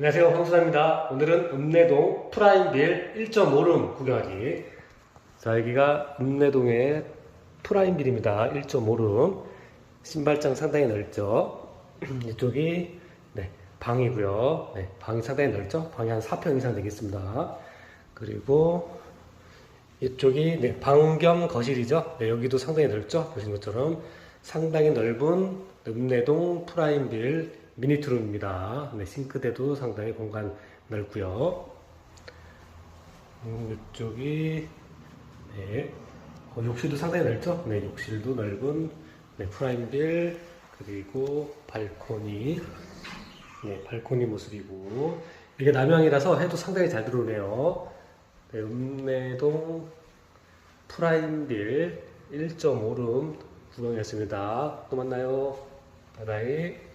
안녕하세요. 황수사입니다. 오늘은 읍내동 프라임빌 1.5룸 구경하기. 자 여기가 읍내동의 프라임빌입니다. 1.5룸. 신발장 상당히 넓죠? 이쪽이 네, 방이고요. 네, 방이 상당히 넓죠? 방이 한 4평 이상 되겠습니다. 그리고 이쪽이 네, 방겸 거실이죠? 네, 여기도 상당히 넓죠? 보신 것처럼. 상당히 넓은 읍내동 프라임빌 미니트룸입니다. 네, 싱크대도 상당히 공간 넓고요. 음, 이쪽이 네, 어, 욕실도 상당히 넓죠? 네, 욕실도 넓은 네, 프라임빌 그리고 발코니 네, 발코니 모습이고 이게 남향이라서 해도 상당히 잘 들어오네요. 네, 읍내동 프라임빌 1.5룸 구경이었습니다. 또 만나요. 바이바이.